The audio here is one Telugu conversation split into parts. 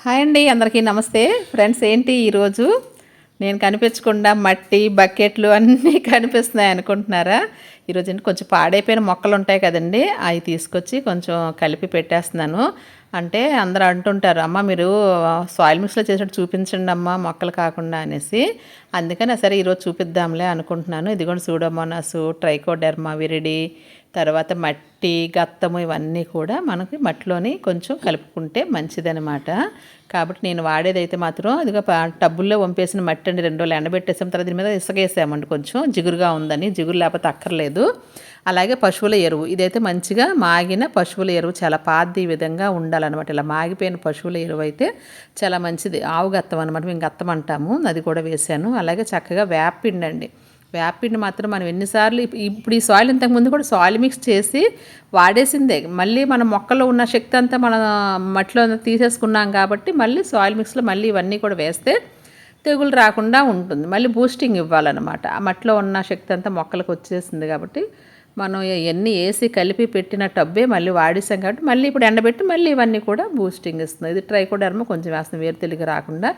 హాయ్ అండి అందరికీ నమస్తే. ఫ్రెండ్స్ ఏంటి ఈరోజు నేను కనిపించకుండా మట్టి బకెట్లు అన్నీ కనిపిస్తున్నాయి అనుకుంటున్నారా? ఈరోజు ఏంటి కొంచెం పాడైపోయిన మొక్కలు ఉంటాయి కదండి అవి తీసుకొచ్చి కొంచెం కలిపి పెట్టేస్తున్నాను. అంటే అందరూ అంటుంటారు అమ్మ మీరు సాయిల్ మిక్స్లో చేసినట్టు చూపించండి అమ్మ మొక్కలు కాకుండా అనేసి. అందుకని సరే ఈరోజు చూపిద్దాంలే అనుకుంటున్నాను. ఇదిగోండి సూడోమోనాసు ట్రైకోడెర్మా విరిడి తర్వాత మట్టి గత్తము ఇవన్నీ కూడా మనకి మట్టిలోని కొంచెం కలుపుకుంటే మంచిదనమాట కాబట్టి నేను వాడేదైతే మాత్రం ఇదిగో టబ్బుల్లో వంపేసిన మట్టి అండి రెండు రోజులు ఎండబెట్టేసాం తర్వాత దీని మీద ఇసుకేసామండి కొంచెం. జిగురుగా ఉందని జిగురు లేకపోతే అక్కర్లేదు. అలాగే పశువుల ఎరువు ఇదైతే మంచిగా మాగిన పశువుల ఎరువు చాలా పాద్ది ఈ విధంగా ఉండాలన్నమాట. ఇలా మాగిపోయిన పశువుల ఎరువు అయితే చాలా మంచిది. ఆవు గత్తం అనమాట మేము గత్తం అంటాము అది కూడా వేసాను. అలాగే చక్కగా వేపిండండి అండి మాత్రం మనం ఎన్నిసార్లు ఇప్పుడు ఈ సాయిల్ ఇంతకుముందు కూడా సాయిల్ మిక్స్ చేసి వాడేసిందే. మళ్ళీ మన మొక్కలో ఉన్న శక్తి అంతా మన మట్టిలో తీసేసుకున్నాం కాబట్టి మళ్ళీ సాయిల్ మిక్స్లో మళ్ళీ ఇవన్నీ కూడా వేస్తే తెగులు రాకుండా ఉంటుంది. మళ్ళీ బూస్టింగ్ ఇవ్వాలన్నమాట. ఆ మట్టిలో ఉన్న శక్తి అంతా మొక్కలకు వచ్చేసింది కాబట్టి మనం ఎన్ని వేసి కలిపి పెట్టిన టబ్బే మళ్ళీ వాడేసాం కాబట్టి మళ్ళీ ఇప్పుడు ఎండబెట్టి మళ్ళీ ఇవన్నీ కూడా బూస్టింగ్ ఇస్తుంది. ఇది ట్రైకోడర్మ కొంచెం వేస్తుంది. వేరు తెలుగు రాకుండా.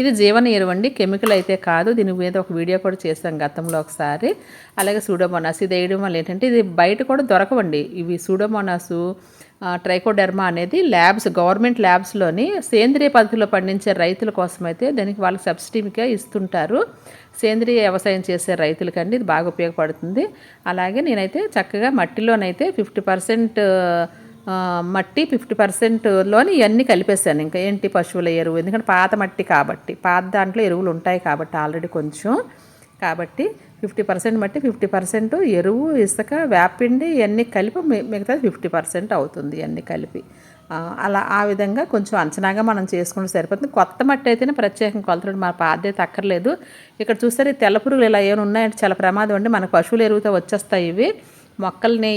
ఇది జీవన ఎరువండి కెమికల్ అయితే కాదు. దీని మీద ఒక వీడియో కూడా చేసాం గతంలో ఒకసారి. అలాగే సూడోమోనాస్. ఇది వేయడం వల్ల ఏంటంటే ఇది బయట కూడా దొరకవండి. ఇవి సూడోమోనాసు ట్రైకోడెర్మా అనేది ల్యాబ్స్ గవర్నమెంట్ ల్యాబ్స్లోని సేంద్రియ పద్ధతిలో పండించే రైతుల కోసం అయితే దానికి వాళ్ళకి సబ్సిడీగా ఇస్తుంటారు. సేంద్రియ వ్యవసాయం చేసే రైతులకండి ఇది బాగా ఉపయోగపడుతుంది. అలాగే నేనైతే చక్కగా మట్టిలోనైతే ఫిఫ్టీ పర్సెంట్ మట్టి ఫిఫ్టీ పర్సెంట్లోని ఇవన్నీ కలిపేసాను ఇంకా ఏంటి పశువుల ఎరువు? ఎందుకంటే పాత మట్టి కాబట్టి పాత దాంట్లో ఎరువులు ఉంటాయి కాబట్టి ఆల్రెడీ కొంచెం. కాబట్టి ఫిఫ్టీ పర్సెంట్ మట్టి ఫిఫ్టీ పర్సెంట్ ఎరువు ఇసుక వేపిండి ఇవన్నీ కలిపి మిగతాది ఫిఫ్టీ పర్సెంట్ అవుతుంది ఇవన్నీ కలిపి. అలా ఆ విధంగా కొంచెం అంచనాగా మనం చేసుకుంటే సరిపోతుంది. కొత్త మట్టి అయితేనే ప్రత్యేకంగా కొలతలు మన పాత తక్కర్లేదు అక్కర్లేదు. ఇక్కడ చూస్తే తెల్ల పురుగులు ఇలా ఏమైనా ఉన్నాయంటే చాలా ప్రమాదం అండి. మన పశువులు ఎరువుతో వచ్చేస్తాయి ఇవి. మొక్కల్ని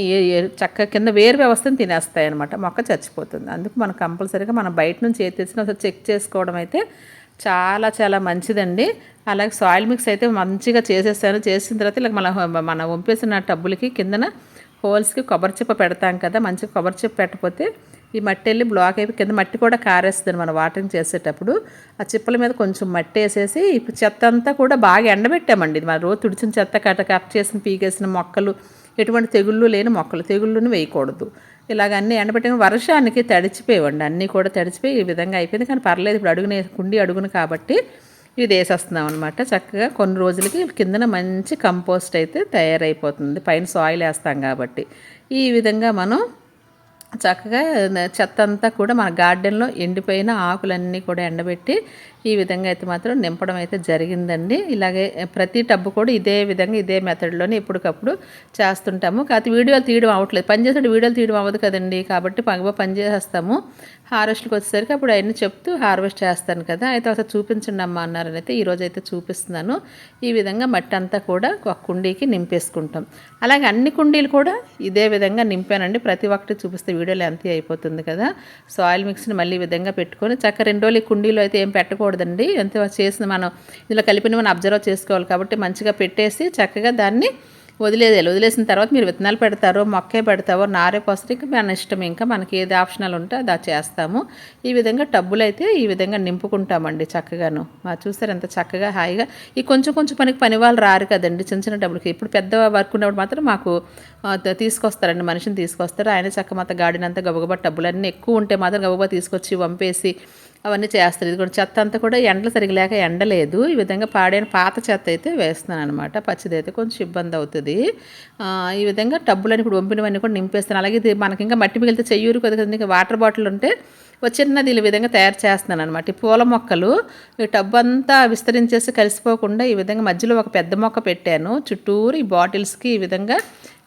చక్క కింద వేరు వ్యవస్థను తినేస్తాయి అనమాట మొక్క చచ్చిపోతుంది. అందుకు మనం కంపల్సరీగా మనం బయట నుంచి ఏది తెచ్చినా ఒకసారి చెక్ చేసుకోవడం అయితే చాలా చాలా మంచిదండి. అలాగే సాయిల్ మిక్స్ అయితే మంచిగా చేసేసాను చేసిన తర్వాత ఇలా మన మన వంపేసిన టబ్బులకి కిందన హోల్స్కి కొబ్బరి చిప్ప పెడతాం కదా మంచిగా కొబ్బరి చిప్ప పెట్టకపోతే ఈ మట్టి వెళ్ళి బ్లాక్ అయిపోయి కింద మట్టి కూడా కారేస్తుంది మనం వాటరింగ్ చేసేటప్పుడు. ఆ చిప్పల మీద కొంచెం మట్టి వేసేసి ఇప్పుడు చెత్త అంతా కూడా బాగా ఎండబెట్టామండి. మన రోజు తుడిచిన చెత్త కట్ట కట్ చేసిన పీకేసిన మొక్కలు ఎటువంటి తెగుళ్ళు లేని మొక్కలు తెగుళ్ళను వేయకూడదు. ఇలాగ అన్నీ ఎండబెట్టిన వర్షానికి తడిచిపోయేవండి. అన్నీ కూడా తడిచిపోయి ఈ విధంగా అయిపోయింది. కానీ పర్లేదు ఇప్పుడు అడుగునే కుండి అడుగును కాబట్టి ఇది వేసేస్తున్నాం అనమాట చక్కగా కొన్ని రోజులకి కిందన మంచి కంపోస్ట్ అయితే తయారైపోతుంది. పైన సాయిల్ వేస్తాం కాబట్టి. ఈ విధంగా మనం చక్కగా చెత్త అంతా కూడా మన గార్డెన్లో ఎండిపోయిన ఆకులన్నీ కూడా ఎండబెట్టి ఈ విధంగా అయితే మాత్రం నింపడం అయితే జరిగిందండి. ఇలాగే ప్రతి టబ్బు కూడా ఇదే విధంగా ఇదే మెథడ్లోనే ఎప్పటికప్పుడు చేస్తుంటాము. కాకపోతే వీడియోలు తీయడం అవ్వట్లేదు పని వీడియోలు తీయడం అవ్వదు కదండి. కాబట్టి పగబ పని చేసేస్తాము. హార్వెస్ట్కి వచ్చేసరికి అప్పుడు అవన్నీ చెప్తూ హార్వెస్ట్ చేస్తాను కదా అయితే ఒకసారి చూపించండి అమ్మ అన్నారని అయితే ఈరోజు అయితే చూపిస్తున్నాను. ఈ విధంగా మట్టి అంతా కూడా ఒక కుండీకి నింపేసుకుంటాం. అలాగే అన్ని కుండీలు కూడా ఇదే విధంగా నింపానండి. ప్రతి ఒక్కటి చూపిస్తే వీడియోలో ఎంత అయిపోతుంది కదా. సాయిల్ మిక్స్ని మళ్ళీ ఈ విధంగా పెట్టుకొని చక్క రెండు రోజులు ఈ కుండీలో అయితే ఏం పెట్టకూడదండి. ఎంత చేసిన మనం ఇందులో కలిపిన మనం అబ్జర్వ్ చేసుకోవాలి కాబట్టి మంచిగా పెట్టేసి చక్కగా దాన్ని వదిలేదే వదిలేసిన తర్వాత మీరు విత్తనాలు పెడతారో మొక్కే పెడతారో నారే పోస్తే ఇంకా మన ఇష్టం ఇంకా మనకి ఏది ఆప్షనల్ ఉంటే అది చేస్తాము. ఈ విధంగా టబ్బులు అయితే ఈ విధంగా నింపుకుంటామండి చక్కగాను. మా చూస్తారు ఎంత చక్కగా హాయిగా. ఈ కొంచెం కొంచెం పనికి పని వాళ్ళు రారు కదండి చిన్న చిన్న డబ్బులకి ఇప్పుడు పెద్ద వర్క్ ఉన్నప్పుడు మాత్రం మాకు తీసుకొస్తారండి. మనిషిని తీసుకొస్తారు. ఆయన చక్క మాత్రం గాడినంత గబగబా గబగబా టబ్బులన్నీ ఎక్కువ ఉంటే మాత్రం గబగబా తీసుకొచ్చి వంపేసి అవన్నీ చేస్తారు. ఇది కూడా చెత్త అంతా కూడా ఎండలు సరిగలేక ఎండలేదు. ఈ విధంగా పాడైన పాత చెత్త అయితే వేస్తున్నాను అనమాట పచ్చిది అయితే కొంచెం ఇబ్బంది అవుతుంది. ఈ విధంగా టబ్బులని ఇప్పుడు వంపినవన్నీ కూడా నింపేస్తాను. అలాగే ఇది మనకి ఇంకా మట్టి మిగిలితే చెయ్యూరు కొద్దిగా ఇంకా వాటర్ బాటిల్ ఉంటే ఒక చిన్నది ఈ విధంగా తయారు చేస్తున్నాను అనమాట ఈ పూల మొక్కలు ఈ టబ్బు అంతా విస్తరించేసి కలిసిపోకుండా ఈ విధంగా మధ్యలో ఒక పెద్ద మొక్క పెట్టాను. చుట్టూరు ఈ బాటిల్స్కి ఈ విధంగా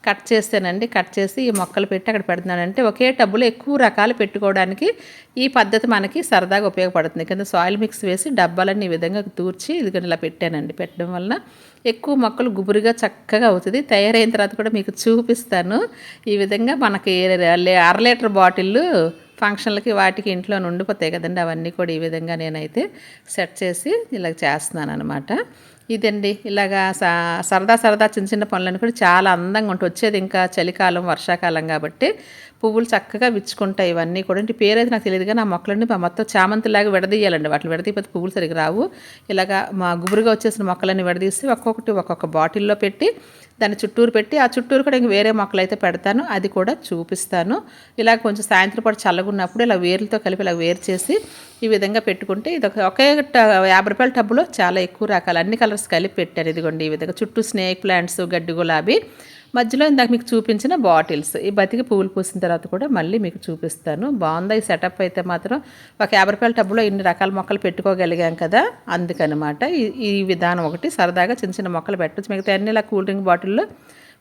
కట్ చేస్తానండి. కట్ చేసి ఈ మొక్కలు పెట్టి అక్కడ పెడుతున్నానంటే ఒకే టబ్బులో ఎక్కువ రకాలు పెట్టుకోవడానికి ఈ పద్ధతి మనకి సరదాగా ఉపయోగపడుతుంది. కింద సాయిల్ మిక్స్ వేసి డబ్బాలన్నీ ఈ విధంగా తూర్చి ఇది ఇలా పెట్టానండి. పెట్టడం వలన ఎక్కువ మొక్కలు గుబురుగా చక్కగా అవుతుంది. తయారైన తర్వాత కూడా మీకు చూపిస్తాను. ఈ విధంగా మనకి లే- అర లీటర్ బాటిల్ ఫంక్షన్లకి వాటికి ఇంట్లో ఉండిపోతాయి కదండి. అవన్నీ కూడా ఈ విధంగా నేనైతే సెట్ చేసి ఇలా చేస్తున్నాను అనమాట ఇదండి ఇలాగా సా సరదా సరదా చిన్న చిన్న పనులను కూడా చాలా అందంగా ఉంటుంది వచ్చేది ఇంకా చలికాలం వర్షాకాలం కాబట్టి పువ్వులు చక్కగా విచ్చుకుంటాయి ఇవన్నీ కూడా. ఇంటి పేరు అయితే నాకు తెలియదు కానీ ఆ మొక్కలన్నీ మా మొత్తం చామంతిలాగా విడదీయాలండి. వాటిని విడదీయకపోతే పువ్వులు సరిగ్గా రావు. ఇలాగా మా గుబురుగా వచ్చేసిన మొక్కలన్నీ విడదీసి ఒక్కొక్కటి ఒక్కొక్క బాటిల్లో పెట్టి దాన్ని చుట్టూరు పెట్టి ఆ చుట్టూరు కూడా ఇంక వేరే మొక్కలు అయితే పెడతాను. అది కూడా చూపిస్తాను. ఇలా కొంచెం సాయంత్రం పాటు చల్లగా ఉన్నప్పుడు ఇలా వేర్లతో కలిపి ఇలా వేరు చేసి ఈ విధంగా పెట్టుకుంటే ఇది ఒక ఒకే ట- యాభై రూపాయల టబ్బులో చాలా ఎక్కువ రకాలు. అన్ని కలర్స్ కలిపి పెట్టారు. ఇదిగోండి ఈ విధంగా చుట్టూ స్నేక్ ప్లాంట్స్ గడ్డి గులాబీ మధ్యలో ఇందాక మీకు చూపించిన బాటిల్స్. ఈ బతికి పువ్వులు పూసిన తర్వాత కూడా మళ్ళీ మీకు చూపిస్తాను. బాగుందా? ఈ సెటప్ అయితే మాత్రం ఒక యాభై రూపాయల టబ్బులో ఇన్ని రకాల మొక్కలు పెట్టుకోగలిగాం కదా? అందుకనమాట. ఈ ఈ విధానం ఒకటి. సరదాగా చిన్న చిన్న మొక్కలు పెట్టచ్చు. మిగతా అన్ని ఇలా కూల్ డ్రింక్ బాటిల్లో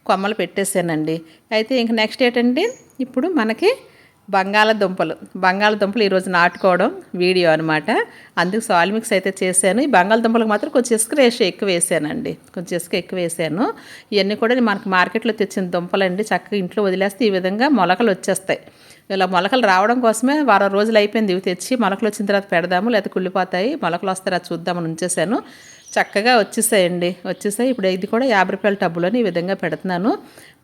కొమ్మలు పెట్టేసానండి అయితే ఇంక నెక్స్ట్ ఏంటంటే ఇప్పుడు మనకి బంగాళదుంపలు. బంగాళదుంపలు ఈరోజు నాటుకోవడం వీడియో అనమాట అందుకు సాల్ మిక్స్ అయితే చేశాను. ఈ బంగాళదుంపలకు మాత్రం కొంచెం ఇసుక రేష ఎక్కువ వేసానండి. కొంచెం ఇసుక ఎక్కువ వేసాను. ఇవన్నీ కూడా మనకు మార్కెట్లో తెచ్చిన దుంపలండి. చక్కగా ఇంట్లో వదిలేస్తే ఈ విధంగా మొలకలు వచ్చేస్తాయి. ఇలా మొలకలు రావడం కోసమే వారం రోజులు అయిపోయింది ఇవి తెచ్చి మొలకలు వచ్చిన తర్వాత పెడదాము లేకపోతే కుళ్ళిపోతాయి. మొలకలు వస్తారా చూద్దామని ఉంచేసాను చక్కగా వచ్చేసాయండి. వచ్చేసాయి. ఇప్పుడు ఇది కూడా యాభై రూపాయల టబ్బులని ఈ విధంగా పెడుతున్నాను.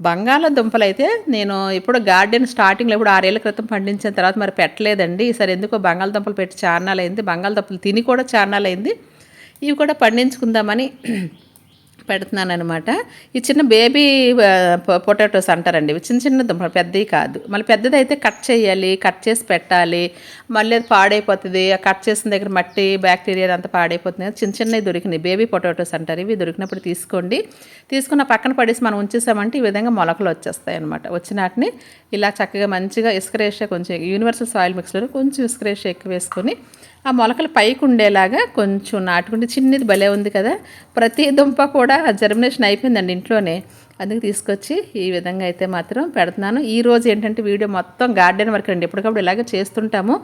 బంగాళదుంపలు అయితే నేను ఇప్పుడు గార్డెన్ స్టార్టింగ్లో ఇప్పుడు ఆరేళ్ళ క్రితం పండించిన తర్వాత మరి పెట్టలేదండి. ఈసారి ఎందుకో బంగాళదుంపలు పెట్టి చార్నాలు అయింది బంగాళదుంపలు తిని కూడా చార్నాలు అయింది ఇవి కూడా పండించుకుందామని పెడుతున్నాను అనమాట ఈ చిన్న బేబీ పొటాటోస్ అంటారండి ఇవి. చిన్న చిన్న దుంప పెద్దవి కాదు. మళ్ళీ పెద్దది అయితే కట్ చేయాలి కట్ చేసి పెట్టాలి. మళ్ళీ అది పాడైపోతుంది. ఆ కట్ చేసిన దగ్గర మట్టి బ్యాక్టీరియా అంతా పాడైపోతుంది. చిన్న చిన్నవి దొరికినాయి. బేబీ పొటాటోస్ అంటారు ఇవి. దొరికినప్పుడు తీసుకోండి. తీసుకున్న పక్కన పడేసి మనం ఉంచేసామంటే ఈ విధంగా మొలకలు వచ్చేస్తాయి అనమాట వచ్చిన వాటిని ఇలా చక్కగా మంచిగా ఇసుకరేష కొంచెం యూనివర్సల్ సాయిల్ మిక్స్లో కొంచెం ఇసుకరేష ఎక్కువ వేసుకొని ఆ మొలకలు పైకి ఉండేలాగా కొంచెం నాటుకుంటే చిన్నది భలే ఉంది కదా. ప్రతి దుంప కూడా జర్మినేషన్ అయిపోయిందండి ఇంట్లోనే. అందుకు తీసుకొచ్చి ఈ విధంగా అయితే మాత్రం పెడుతున్నాను. ఈ రోజు ఏంటంటే వీడియో మొత్తం గార్డెన్ వర్క్ అండి. ఎప్పటికప్పుడు ఇలాగే చేస్తుంటాము.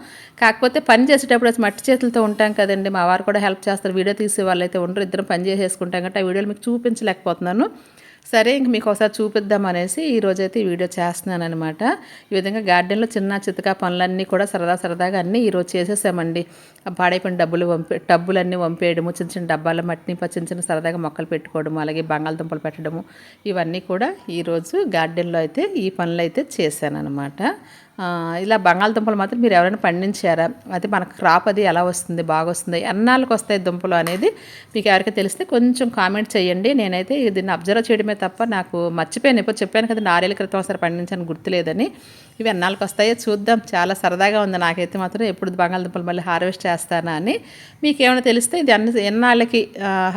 కాకపోతే పని చేసేటప్పుడు మట్టి చేతులతో ఉంటాం కదండి. మా వారు కూడా హెల్ప్ చేస్తారు. వీడియో తీసే వాళ్ళైతే ఉండరు. ఇద్దరం పని చేసేసుకుంటాం కాబట్టి ఆ వీడియోలు మీకు చూపించలేకపోతున్నాను. సరే ఇంక మీకు ఒకసారి చూపిద్దాం అనేసి ఈ ఈ వీడియో చేస్తున్నాను అనమాట ఈ విధంగా గార్డెన్లో చిన్న చితకా పనులన్నీ కూడా సరదా సరదాగా అన్నీ ఈరోజు చేసేసామండి. పాడైపోయిన డబ్బులు వంపే టబ్బులన్నీ వంపేయడము చిన్న చిన్న డబ్బాల మట్టిని చిన్న చిన్న సరదాగా మొక్కలు పెట్టుకోవడము అలాగే బంగాళదుంపలు పెట్టడము ఇవన్నీ కూడా ఈరోజు గార్డెన్లో అయితే ఈ పనులు అయితే చేశాను అనమాట ఇలా బంగాళదుంపలు మాత్రం మీరు ఎవరైనా పండించారా? అయితే మనకు క్రాప్ అది ఎలా వస్తుంది? బాగా వస్తుంది ఎన్నాళ్ళకి వస్తాయి దుంపలు అనేది మీకు ఎవరికి తెలిస్తే కొంచెం కామెంట్ చేయండి. నేనైతే దీన్ని అబ్జర్వ్ చేయడమే తప్ప నాకు మర్చిపోయాను. ఇప్పుడు చెప్పాను కదా నారేళ్ళ క్రితం ఒకసారి పండించాను గుర్తులేదని. ఇవి ఎన్నాళ్ళకి వస్తాయో చూద్దాం. చాలా సరదాగా ఉంది. నాకైతే మాత్రం ఎప్పుడు బంగాళదుంపలు మళ్ళీ హార్వెస్ట్ చేస్తానా అని. మీకు ఏమైనా తెలిస్తే ఇది అన్ని ఎన్నాళ్ళకి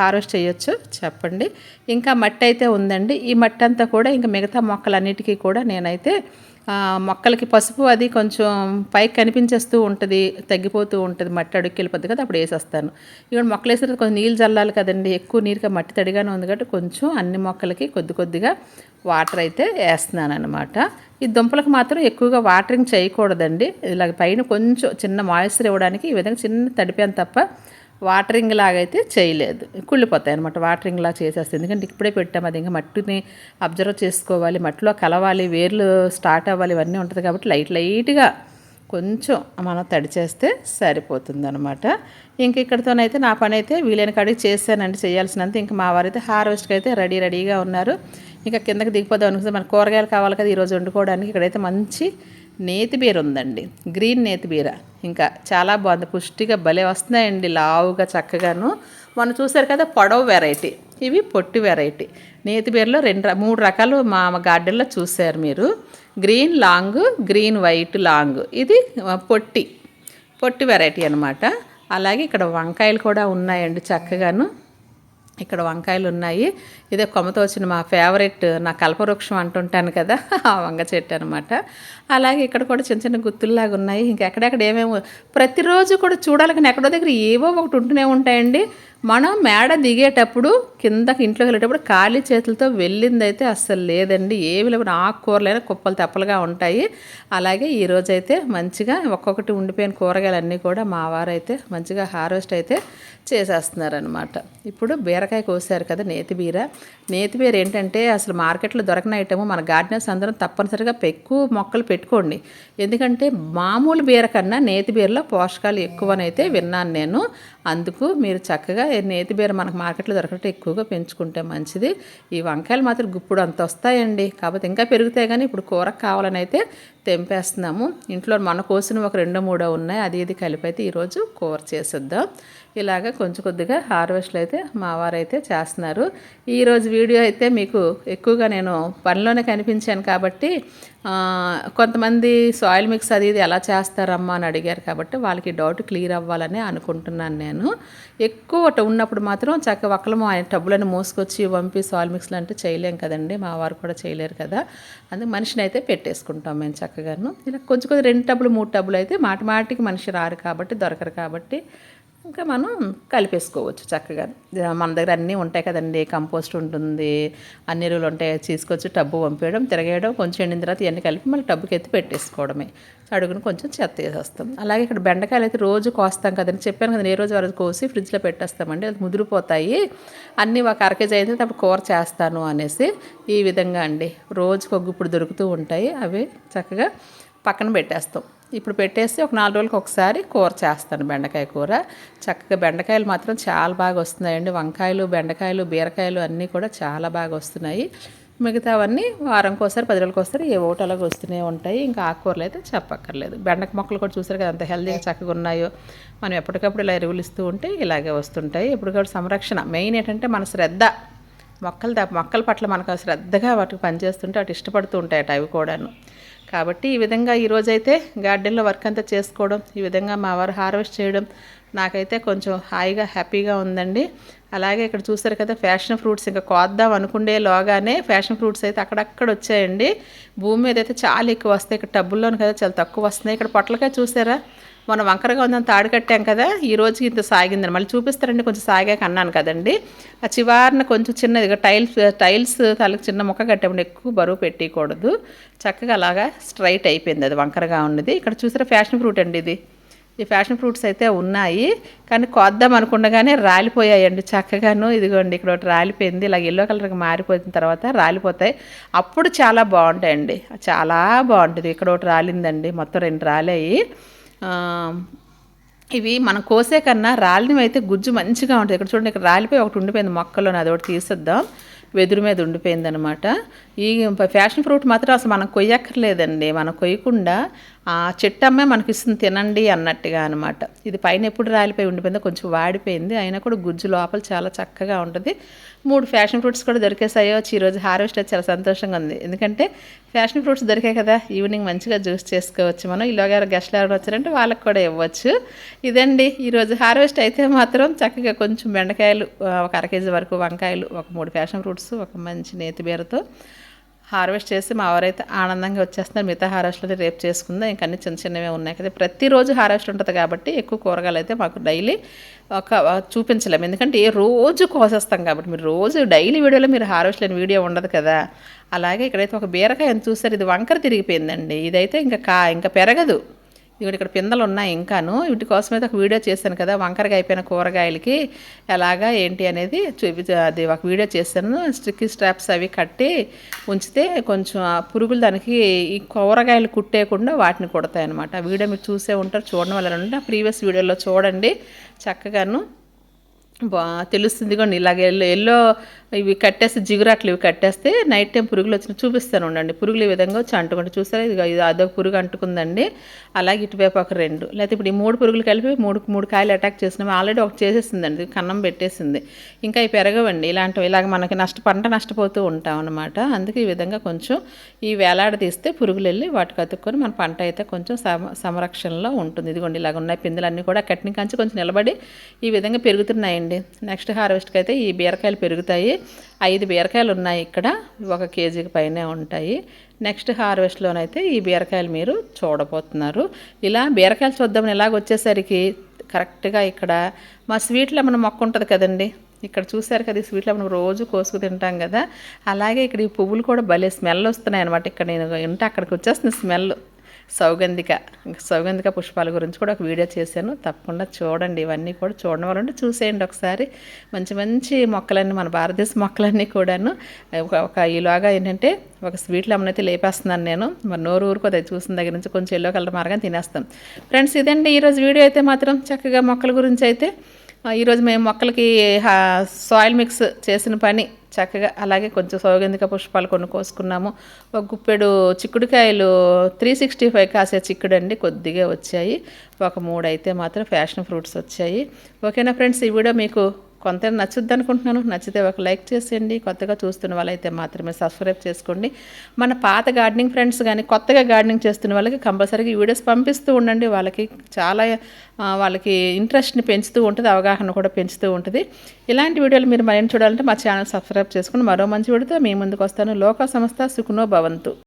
హార్వెస్ట్ చేయొచ్చు? చెప్పండి. ఇంకా మట్టి అయితే ఉందండి. ఈ మట్టి అంతా కూడా ఇంకా మిగతా మొక్కలన్నిటికీ కూడా నేనైతే మొక్కలకి పసుపు అది కొంచెం పైకి కనిపించేస్తూ ఉంటుంది తగ్గిపోతూ ఉంటుంది మట్టి అడుగుకి వెళ్ళిపోద్ది కదా అప్పుడు వేసేస్తాను. ఇక్కడ మొక్కలు వేసిన కొంచెం నీళ్ళు చల్లాలి కదండి ఎక్కువ నీరుగా మట్టి తడిగానే ఉంది కాబట్టి కొంచెం అన్ని మొక్కలకి కొద్ది కొద్దిగా వాటర్ అయితే వేస్తున్నాను అనమాట ఈ దుంపలకు మాత్రం ఎక్కువగా వాటరింగ్ చేయకూడదండి. ఇలా పైన కొంచెం చిన్న మాయిశ్చర్ ఇవ్వడానికి ఈ విధంగా చిన్న తడిపాను తప్ప వాటరింగ్ లాగైతే చేయలేదు. కుళ్ళిపోతాయి అనమాట వాటరింగ్ లా చేసేస్తుంది ఎందుకంటే ఇప్పుడే పెట్టాము అది ఇంకా మట్టిని అబ్జర్వ్ చేసుకోవాలి మట్టిలో కలవాలి వేర్లు స్టార్ట్ అవ్వాలి ఇవన్నీ ఉంటుంది కాబట్టి లైట్ లైట్గా కొంచెం మనం తడి చేస్తే సరిపోతుంది అనమాట ఇంక ఇక్కడితోనైతే నా పని అయితే వీలైన కాడికి చేశానండి చేయాల్సినంత. ఇంకా మా వారైతే హార్వెస్ట్కి అయితే రెడీ రెడీగా ఉన్నారు. ఇంకా కిందకి దిగిపోదాం అనుకుంటే మన కూరగాయలు కావాలి కదా ఈరోజు వండుకోవడానికి. ఇక్కడైతే మంచి నేతి బీర ఉందండి. గ్రీన్ నేతి బీర. ఇంకా చాలా బాగుంది పుష్టిగా భలే వస్తున్నాయండి లావుగా చక్కగాను. మనం చూసారు కదా పొడవు వెరైటీ. ఇవి పొట్టి వెరైటీ. నేతి బీరలో రెండు మూడు రకాలు మా గార్డెన్లో చూసారు మీరు. Green long green white long. ఇది పొట్టి. పొట్టి వెరైటీ అనమాట అలాగే ఇక్కడ వంకాయలు కూడా ఉన్నాయండి చక్కగాను. ఇక్కడ వంకాయలు ఉన్నాయి ఇదే కొమ్మతో వచ్చిన మా ఫేవరెట్ నా కల్పవృక్షం అంటుంటాను కదా ఆ వంగ చెట్టు అనమాట అలాగే ఇక్కడ కూడా చిన్న చిన్న గుత్తుల్లాగా ఉన్నాయి. ఇంకెక్కడెక్కడ ఏమేమో ప్రతిరోజు కూడా చూడాలి కానీ ఎక్కడో దగ్గర ఏవో ఒకటి ఉంటూనే ఉంటాయండి. మనం మేడ దిగేటప్పుడు కిందకి ఇంట్లోకి వెళ్ళేటప్పుడు ఖాళీ చేతులతో వెళ్ళిందైతే అస్సలు లేదండి. ఏవి లేవు. ఆకుకూరలైనా కుప్పలు తెప్పలుగా ఉంటాయి. అలాగే ఈరోజైతే మంచిగా ఒక్కొక్కటి ఉండిపోయిన కూరగాయలన్నీ కూడా మా వారైతే మంచిగా హార్వెస్ట్ అయితే చేసేస్తున్నారనమాట ఇప్పుడు బీర బీరకాయ కోసారు కదా నేతి బీర. నేతి బీర ఏంటంటే అసలు మార్కెట్లో దొరకని ఐటమ్. మన గార్డెనర్స్ అందరం తప్పనిసరిగా ఎక్కువ మొక్కలు పెట్టుకోండి. ఎందుకంటే మామూలు బీర కన్నా నేతిబీరలో పోషకాలు ఎక్కువనైతే విన్నాను నేను. అందుకు మీరు చక్కగా నేతి బీర మనకు మార్కెట్లో దొరకటం ఎక్కువగా పెంచుకుంటే మంచిది. ఈ వంకాయలు మాత్రం గుప్పుడు అంత వస్తాయండి. కాకపోతే ఇంకా పెరుగుతాయి కానీ ఇప్పుడు కూరకు కావాలని అయితే తెంపేస్తున్నాము. ఇంట్లో మన కోసిన ఒక రెండో మూడో ఉన్నాయి. అది ఇది కలిపి అయితే ఈరోజు కూర చేసేద్దాం. ఇలాగ కొంచెం కొద్దిగా హార్వెస్ట్లు అయితే మా వారైతే చేస్తున్నారు. ఈరోజు వీడియో అయితే మీకు ఎక్కువగా నేను పనిలోనే కనిపించాను కాబట్టి కొంతమంది సాయిల్ మిక్స్ అది ఇది ఎలా చేస్తారమ్మా అని అడిగారు కాబట్టి వాళ్ళకి డౌట్ క్లియర్ అవ్వాలని అనుకుంటున్నాను నేను. ఎక్కువ ఉన్నప్పుడు మాత్రం చక్క ఒక్కలము ఆయన టబ్బులను మోసుకొచ్చి పంపి సాయిల్ మిక్స్లు అంటే చేయలేం కదండి మా వారు కూడా చేయలేరు కదా. అందుకు మనిషిని అయితే పెట్టేసుకుంటాం మేము చక్కగాను. ఇలా కొంచెం కొద్దిగా రెండు టబ్బులు మూడు టబ్బులు అయితే మాటి మాటికి మనిషి రారు కాబట్టి దొరకరు కాబట్టి ఇంకా మనం కలిపేసుకోవచ్చు చక్కగా. మన దగ్గర అన్నీ ఉంటాయి కదండి. కంపోస్ట్ ఉంటుంది. అన్ని ఎరువులు ఉంటాయి. తీసుకొచ్చి టబ్బు పంపేయడం తిరగేయడం కొంచెం ఎండిన తర్వాత ఇవన్నీ కలిపి మళ్ళీ టబ్బుకి ఎత్తి పెట్టేసుకోవడమే. అడుగును కొంచెం చెత్త వేసేస్తాం. అలాగే ఇక్కడ బెండకాయలు అయితే రోజు కోస్తాం కదండి. చెప్పాను కదా ఏ రోజు వరకు కోసి ఫ్రిడ్జ్లో పెట్టేస్తామండి. అది ముదిరిపోతాయి. అన్నీ ఒక అరకేజీ అయితే అప్పుడు కూర చేస్తాను అనేసి ఈ విధంగా అండి. రోజుకు ఒక ఇప్పుడు దొరుకుతూ ఉంటాయి. అవి చక్కగా పక్కన పెట్టేస్తాం. ఇప్పుడు పెట్టేసి ఒక నాలుగు రోజులకి ఒకసారి కూర చేస్తాను బెండకాయ కూర. చక్కగా బెండకాయలు మాత్రం చాలా బాగా వస్తున్నాయండి. వంకాయలు బెండకాయలు బీరకాయలు అన్నీ కూడా చాలా బాగా వస్తున్నాయి. మిగతావన్నీ వారంకి ఒకసారి పది రోజులకి ఒకసారి ఏ ఓటలాగా వస్తూనే ఉంటాయి. ఇంకా ఆకుకూరలు అయితే చెప్పక్కర్లేదు. బెండక మొక్కలు కూడా చూసారు కదా అంత హెల్తీగా చక్కగా ఉన్నాయో. మనం ఎప్పటికప్పుడు ఇలా ఎరువులు ఇస్తూ ఉంటే ఇలాగే వస్తుంటాయి. ఎప్పటికప్పుడు సంరక్షణ. మెయిన్ ఏంటంటే మన శ్రద్ధ. మొక్కలు మొక్కల పట్ల మనకు శ్రద్ధగా వాటికి పనిచేస్తుంటే అటు ఇష్టపడుతూ ఉంటాయి అవి కూడాను. కాబట్టి ఈ విధంగా ఈరోజైతే గార్డెన్లో వర్క్ అంతా చేసుకోవడం ఈ విధంగా మా వారు హార్వెస్ట్ చేయడం నాకైతే కొంచెం హాయిగా హ్యాపీగా ఉందండి. అలాగే ఇక్కడ చూసారు కదా ఫ్యాషన్ ఫ్రూట్స్ ఇంకా కోద్దాం అనుకుండే లోగానే ఫ్యాషన్ ఫ్రూట్స్ అయితే అక్కడక్కడ వచ్చాయండి. భూమి మీద అయితే చాలా ఎక్కువ వస్తాయి. ఇక్కడ టబ్బుల్లోని కదా చాలా తక్కువ వస్తున్నాయి. ఇక్కడ పొట్లకాయ చూసారా? మనం వంకరగా ఉందని తాడు కట్టాం కదా ఈ రోజుకి ఇంత సాగిందని. మళ్ళీ చూపిస్తారండి కొంచెం సాగాక అన్నాను కదండి. ఆ చివారిన కొంచెం చిన్నది టైల్స్ టైల్స్ తలకి చిన్న మొక్క కట్టేప్పుడు ఎక్కువ బరువు పెట్టకూడదు. చక్కగా అలాగా స్ట్రైట్ అయిపోయింది అది వంకరగా ఉన్నది. ఇక్కడ చూసారా ఫ్యాషన్ ఫ్రూట్ అండి ఇది. ఈ ఫ్యాషన్ ఫ్రూట్స్ అయితే ఉన్నాయి కానీ కొద్దాం అనుకుండగానే రాలిపోయాయండి చక్కగాను. ఇదిగోండి ఇక్కడ ఒకటి రాలిపోయింది. ఇలా ఎల్లో కలర్కి మారిపోయిన తర్వాత రాలిపోతాయి. అప్పుడు చాలా బాగుంటాయండి. చాలా బాగుంటుంది. ఇక్కడ ఒకటి రాలిందండి మొత్తం రెండు రాలాయి. ఇవి మనం కోసే కన్నా రాలినవి అయితే గుజ్జు మంచిగా ఉంటుంది ఇక్కడ చూడండి ఇక్కడ రాలిపోయి ఒకటి ఉండిపోయింది మొక్కలోని అది ఒకటి తీసేద్దాం. వెదురు మీద ఉండిపోయింది అనమాట ఈ ఫ్యాషన్ ఫ్రూట్ మాత్రం అసలు మనం కొయ్యక్కర్లేదండి. మనం కొయ్యకుండా ఆ చెట్టు అమ్మే మనకి ఇస్తుంది తినండి అన్నట్టుగా అనమాట ఇది పైన ఎప్పుడు రాలిపోయి ఉండిపోయిందో కొంచెం వాడిపోయింది. అయినా కూడా గుజ్జు లోపల చాలా చక్కగా ఉంటుంది. మూడు ఫ్యాషన్ ఫ్రూట్స్ కూడా దొరికేసాయో ఈరోజు హార్వెస్ట్ అయితే చాలా సంతోషంగా ఉంది. ఎందుకంటే ఫ్యాషన్ ఫ్రూట్స్ దొరికాయి కదా ఈవినింగ్ మంచిగా జ్యూస్ చేసుకోవచ్చు మనం. ఇలాగ గెస్ట్లు ఎవరు వచ్చారంటే వాళ్ళకి కూడా ఇవ్వచ్చు. ఇదండి ఈరోజు హార్వెస్ట్ అయితే మాత్రం చక్కగా కొంచెం బెండకాయలు ఒక అర కేజీ వరకు వంకాయలు ఒక మూడు ఫ్యాషన్ ఫ్రూట్స్ ఒక మంచి నేతి బీరతో హార్వెస్ట్ చేసి మా ఎవరైతే ఆనందంగా వచ్చేస్తున్నారు. మిగతా హార్వెస్ట్లో రేపు చేసుకుందాం. ఇంకా అన్ని చిన్న చిన్నవే ఉన్నాయి కదా. ప్రతిరోజు హార్వెస్ట్ ఉంటుంది కాబట్టి ఎక్కువ కూరగాయలు అయితే మాకు డైలీ ఒక చూపించలేము. ఎందుకంటే ఏ రోజు కోసేస్తాం కాబట్టి. మీరు రోజు డైలీ వీడియోలో మీరు హార్వెస్ట్ లేని వీడియో ఉండదు కదా. అలాగే ఇక్కడైతే ఒక బీరకాయ ఎంత చూస్తారు ఇది వంకర తిరిగిపోయిందండి. ఇదైతే ఇంకా కా ఇంకా పెరగదు. ఇక్కడ ఇక్కడ పిందలు ఉన్నాయి ఇంకాను. వీటి కోసం అయితే ఒక వీడియో చేశాను కదా వంకరగా అయిపోయిన కూరగాయలకి ఎలాగా ఏంటి అనేది చూపి అది ఒక వీడియో చేశాను. స్టిక్కీ స్ట్రాప్స్ అవి కట్టి ఉంచితే కొంచెం పురుగులు దానికి ఈ కూరగాయలు కుట్టేయకుండా వాటిని కుడతాయి అనమాట వీడియో మీరు చూసే ఉంటారు చూడడం వల్ల ప్రీవియస్ వీడియోలో చూడండి చక్కగాను. తెలుస్తుంది కూడా ఇలాగ ఎల్లో ఎల్లో ఇవి కట్టేస్తే జిగురాట్లు ఇవి కట్టేస్తే నైట్ టైం పురుగులు వచ్చిన చూపిస్తాను ఉండండి. పురుగులు ఈ విధంగా వచ్చి అంటుకుంటే చూసారా ఇది ఇది అదొక పురుగు అంటుకుందండి. అలాగే ఇటువైపు ఒక రెండు. లేకపోతే ఇప్పుడు ఈ మూడు పురుగులు కలిపి మూడు మూడు కాయలు అటాక్ చేసినాము ఆల్రెడీ ఒకటి చేసేసిందండి కన్నం పెట్టేసింది. ఇంకా ఇవి పెరగవండి. ఇలాంటివి ఇలాగ మనకి నష్ట పంట నష్టపోతూ ఉంటాం అనమాట అందుకే ఈ విధంగా కొంచెం ఈ వేలాడ తీస్తే పురుగులు వెళ్ళి వాటికి అతుక్కొని మన పంట అయితే కొంచెం సమ సంరక్షణలో ఉంటుంది. ఇదిగోండి ఇలాగ ఉన్నాయి. పిందులన్నీ కూడా కట్టిన కంచి కొంచెం నిలబడి ఈ విధంగా పెరుగుతున్నాయండి. నెక్స్ట్ హార్వెస్ట్కి అయితే ఈ బీరకాయలు పెరుగుతాయి. ఐదు బీరకాయలు ఉన్నాయి ఇక్కడ. ఒక కేజీకి పైనే ఉంటాయి. నెక్స్ట్ హార్వెస్ట్లోనైతే ఈ బీరకాయలు మీరు చూడబోతున్నారు. ఇలా బీరకాయలు చూద్దామని ఇలాగ వచ్చేసరికి కరెక్ట్గా ఇక్కడ మా స్వీట్లో మన మొక్క ఉంటుంది కదండి. ఇక్కడ చూసారు కదా ఈ స్వీట్లో మనం రోజు కోసుకు తింటాం కదా. అలాగే ఇక్కడ ఈ పువ్వులు కూడా భలే స్మెల్ వస్తున్నాయి అనమాట ఇక్కడ నేను ఇంటే అక్కడికి వచ్చేస్తుంది స్మెల్. సౌగంధిక సౌగంధిక పుష్పాల గురించి కూడా ఒక వీడియో చేశాను. తప్పకుండా చూడండి. ఇవన్నీ కూడా చూడడం వల్ల ఉంటే చూసేయండి ఒకసారి. మంచి మంచి మొక్కలన్నీ మన భారతదేశ మొక్కలన్నీ కూడాను. ఒక ఒక ఈలోగా ఏంటంటే ఒక స్వీట్ లెమన్ అయితే లేపేస్తున్నాను నేను. మరి నోరు ఊరుకోదు చూసిన దగ్గర నుంచి కొంచెం ఎల్లో కలర్ మారగా తినేస్తాం ఫ్రెండ్స్ ఇదండి. ఈరోజు వీడియో అయితే మాత్రం చక్కగా మొక్కల గురించి అయితే. ఈరోజు మేము మొక్కలకి సాయిల్ మిక్స్ చేసిన పని చక్కగా అలాగే కొంచెం సౌగంధిక పుష్పాలు కొన్ని కోసుకున్నాము. ఒక గుప్పెడు చిక్కుడుకాయలు త్రీ సిక్స్టీ ఫైవ్ కాసే చిక్కుడు అండి కొద్దిగా వచ్చాయి. ఒక మూడు అయితే మాత్రం ఫ్యాషన్ ఫ్రూట్స్ వచ్చాయి. ఓకేనా ఫ్రెండ్స్ ఈ వీడియో మీకు కొంత నచ్చుద్ది అనుకుంటున్నాను. నచ్చితే ఒక లైక్ చేసేయండి. కొత్తగా చూస్తున్న వాళ్ళైతే మాత్రమే సబ్స్క్రైబ్ చేసుకోండి. మన పాత గార్డెనింగ్ ఫ్రెండ్స్ కానీ కొత్తగా గార్డెనింగ్ చేస్తున్న వాళ్ళకి కంపల్సరీగా వీడియోస్ పంపిస్తూ ఉండండి. వాళ్ళకి చాలా వాళ్ళకి ఇంట్రెస్ట్ని పెంచుతూ ఉంటుంది. అవగాహన కూడా పెంచుతూ ఉంటుంది. ఇలాంటి వీడియోలు మీరు మరిన్ని చూడాలంటే మా ఛానల్ సబ్స్క్రైబ్ చేసుకుని మరో మంచి వీడియోతో మీ ముందుకు వస్తాను. లోక సంస్థ సుఖనో భవంతు.